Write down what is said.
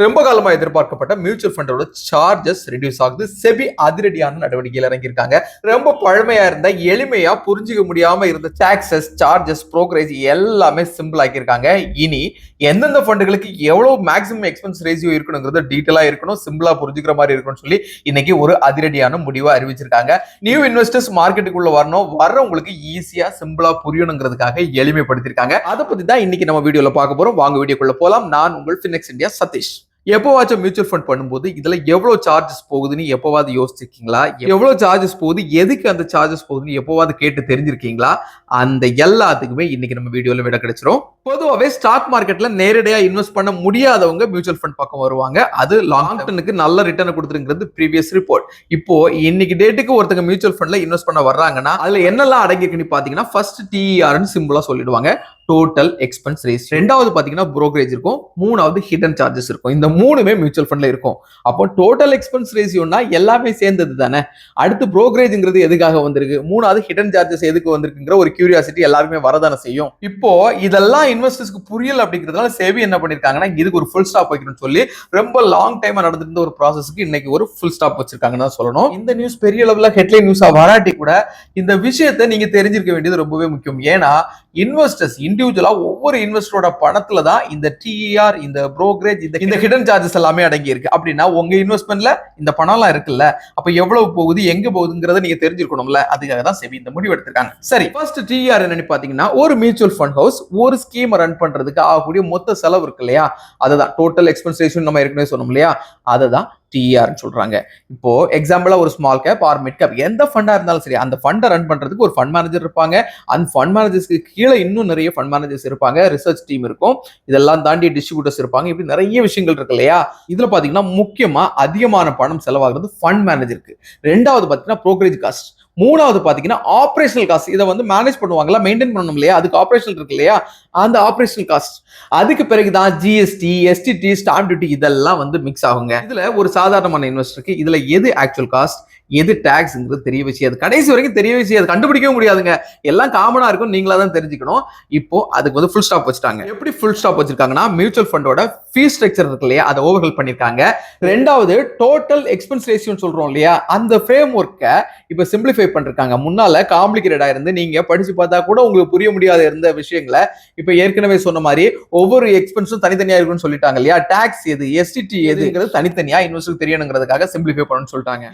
ரொம்ப காலமாக எதிர்பார்க்கப்பட்ட மியூச்சுவல் ஃபண்டோட சார்ஜஸ் ரெடியூஸ் ஆகுது. செபி அதிரடியான நடவடிக்கையில் இறங்கியிருக்காங்க. ரொம்ப பழமையாக இருந்த எளிமையாக புரிஞ்சுக்க முடியாமல் இருந்த டாக்ஸஸ் சார்ஜஸ் ப்ரோக்கரேஜ் எல்லாமே சிம்பிள் ஆக்கியிருக்காங்க. இனி எந்தெந்த ஃபண்டுகளுக்கு எவ்வளோ மேக்ஸிமம் எக்ஸ்பென்ஸ் ரேஷியோ இருக்கணுங்கிறது டீட்டெயிலாக இருக்கணும் சிம்பிளாக புரிஞ்சுக்கிற மாதிரி இருக்கணும்னு சொல்லி இன்னைக்கு ஒரு அதிரடியான முடிவை அறிவிச்சிருக்காங்க. நியூ இன்வெஸ்டர்ஸ் மார்க்கெட்டுக்குள்ள வரணும். வர்றவங்களுக்கு ஈஸியாக சிம்பிளாக புரியணுங்கிறதுக்காக எளிமைப்படுத்திருக்காங்க அதை பற்றி தான் இன்னைக்கு நம்ம வீடியோவில் பார்க்க போகிறோம் வாங்க வீடியோக்குள்ளே போகலாம் நான் உங்கள் ஃபினெக்ஸ் இந்தியா சதீஷ். எப்போவாச்சும் மியூச்சுவல் ஃபண்ட் பண்ணும்போது இதுல எவ்வளவு சார்ஜஸ் போகுதுன்னு எப்போவாது யோசிச்சிருக்கீங்களா? எவ்வளவு சார்ஜஸ் போகுது? எதுக்கு அந்த சார்ஜஸ் போகுதுன்னு எப்போவாது கேட்டு தெரிஞ்சிருக்கீங்களா? அந்த எல்லாத்துக்குமே இன்னைக்கு நம்ம வீடியோல விட கிடைச்சிரும். பொதுவாகவே ஸ்டாக் மார்க்கெட்ல நேரடியா இன்வெஸ்ட் பண்ண முடியாதவங்க மியூச்சுவல் ஃபண்ட் பக்கம் வருவாங்க. அது லாங் டர்னுக்கு நல்ல ரிட்டர்ன் கொடுத்துருங்கிறது ப்ரீவியஸ் ரிப்போர்ட் இப்போ இன்னைக்கு டேட்டுக்கு ஒருத்தங்க மியூச்சுவல் ஃபண்ட்ல இன்வெஸ்ட் பண்ண வர்றாங்கன்னா அதுல என்னெல்லாம் அடங்கியிருக்குன்னு பாத்தீங்கன்னா ஃபர்ஸ்ட் டிஆர்னு சிம்பிளா சொல்லிடுவாங்க. டோட்டல் எக்ஸ்பென்ஸ் ரேஸ் ரெண்டாவது பார்த்தீங்கன்னா brokerage இருக்கும். மூணாவது ஹிடன் சார்ஜஸ் இருக்கும். இந்த மூணுமே மியூச்சுவல் ஃபண்ட்ல இருக்கும். அப்போ டோட்டல் எக்ஸ்பென்ஸ் ரேஷியோனா எல்லாமே சேர்ந்தது தானே அடுத்து ப்ரோக்கரேஜ்ங்கிறது எதுக்காக வந்திருக்கு? மூணாவது ஹிடன் சார்ஜஸ் எதுக்கு வந்திருக்குங்கிற ஒரு கியூரியாசிட்டி எல்லாருமே வரதானே செய்யும். இப்போ இதெல்லாம் இன்வெஸ்டர்ஸ்க்கு புரியல அப்படிங்கிறதுனால சேவி என்ன பண்ணிருக்காங்கன்னா இதுக்கு ஒரு ஃபுல் ஸ்டாப் வைக்கணும்னு சொல்லி ரொம்ப லாங் டைமா நடந்திருந்த ஒரு ப்ராசஸ்க்கு இன்னைக்கு ஒரு ஃபுல் ஸ்டாப் வச்சிருக்காங்கன்னு தான் சொல்லணும். இந்த நியூஸ் பெரிய அளவில் ஹெட்லைன் நியூஸா வராட்டி கூட இந்த விஷயத்தை நீங்க தெரிஞ்சிருக்க வேண்டியது ரொம்பவே முக்கியம். ஏன்னா இன்வெஸ்டர்ஸ் இன்டி ஒவ்வொரு இன்வெஸ்டரோட பணத்துல தான் இந்த டிஆர் இந்த ப்ரோக்ரேஜ் இந்த இந்த ஹிடன் சார்ஜஸ் எல்லாமே அடங்கி இருக்கு அப்படின்னா உங்க இன்வெஸ்ட்மெண்ட்ல இந்த பணம்லாம் இருக்குல்ல அப்ப எவ்வளவு போகுது எங்க போகுதுங்கிறத நீங்க தெரிஞ்சிருக்கணும்ல. அதுக்காக தான் செபி இந்த முடிவு எடுத்திருக்காங்க. சரி ஃபர்ஸ்ட் டிஆர் என்னன்னு பாத்தீங்கன்னா ஒரு மியூச்சுவல் ஃபண்ட் ஹவுஸ் ஒரு ஸ்கீம் ரன் பண்றதுக்கு ஆகக்கூடிய மொத்த செலவு இருக்கு இல்லையா? அதுதான். டோட்டல் எக்ஸ்பென்சேஷன் நம்ம ஏற்கனவே சொன்னோம் இல்லையா? அதை தான் டிஆர்னு சொல்றாங்க. இப்போ எக்ஸாம்பிளா ஒரு small cap or mid cap எந்த ஃபண்டா இருந்தாலும் சரி அந்த ஃபண்டை ரன் பண்றதுக்கு ஒரு ஃபண்ட் மேனேஜர் இருப்பாங்க. அந்த ஃபண்ட் மேனேஜர்ஸ்க்கு கீழே இன்னும் நிறைய ஃபண்ட் மேனேஜர்ஸ் இருப்பாங்க. ரிசர்ச் டீம் இருக்கும். இதெல்லாம் தாண்டி டிஸ்ட்ரிபியூட்டர்ஸ் இருப்பாங்க. இப்படி நிறைய விஷயங்கள் இருக்கு இல்லையா? இதுல பாத்தீங்கன்னா முக்கியமா அதிகமான பணம் செலவாகிறது ஃபண்ட் மேனேஜருக்கு ரெண்டாவது பாத்தீங்கன்னா ப்ரோக்கரேஜ் காஸ்ட் மூணாவது பார்த்தீங்கன்னா ஆப்ரேஷனல் காஸ்ட் இதை வந்து மேனேஜ் பண்ணுவாங்களா மெயின்டைன் பண்ணணும் இல்லையா? அதுக்கு ஆப்ரேஷனல் இருக்கு இல்லையா? அந்த ஆப்ரேஷனல் காஸ்ட் அதுக்கு பிறகு தான் ஜிஎஸ்டி எஸ்டிடி ஸ்டாம்ப் டியூட்டி இதெல்லாம் வந்து மிக்ஸ் ஆகுங்க. இதில் ஒரு சாதாரணமான இன்வெஸ்டருக்கு இதில் எது ஆக்சுவல் காஸ்ட் எது டேக்ஸ்ங்கிறது தெரிய விஷயம் அது கடைசி வரைக்கும் தெரிய விஷயம் அது கண்டுபிடிக்கவே முடியாதுங்க. எல்லாம் காமனா இருக்கும் நீங்களா தான் தெரிஞ்சுக்கணும். இப்போ அதுக்கு வந்து ஃபுல் ஸ்டாப் வச்சுட்டாங்க. எப்படி ஃபுல் ஸ்டாப் வச்சிருக்காங்கன்னா மியூச்சுவல் ஃபண்டோட ஃபீஸ் ஸ்ட்ரக்சர் இருக்கு இல்லையா அதை ஓவர்ஹெல் பண்ணியிருக்காங்க. ரெண்டாவது டோட்டல் எக்ஸ்பென்ஸ் ரேஷியோன்னு சொல்றோம் இல்லையா அந்த ஃப்ரேம் ஒர்க்கை இப்போ சிம்பிளிஃபை பண்ணிருக்காங்க. முன்னால காம்ப்ளிகேட்டடா இருந்து நீங்க படிச்சு பார்த்தா கூட உங்களுக்கு புரிய முடியாத இருந்த விஷயங்களை இப்போ ஏற்கனவே சொன்ன மாதிரி ஒவ்வொரு எக்ஸ்பென்ஸும் தனித்தனியா இருக்குன்னு சொல்லிட்டாங்க இல்லையா டாக்ஸ் எது எஸ்டிடி எதுங்கிறது தனித்தனியா இன்வெஸ்டருக்கு தெரியணுங்கிறதுக்காக சிம்பிளிஃபை பண்ணணும்னு சொல்லிட்டாங்க.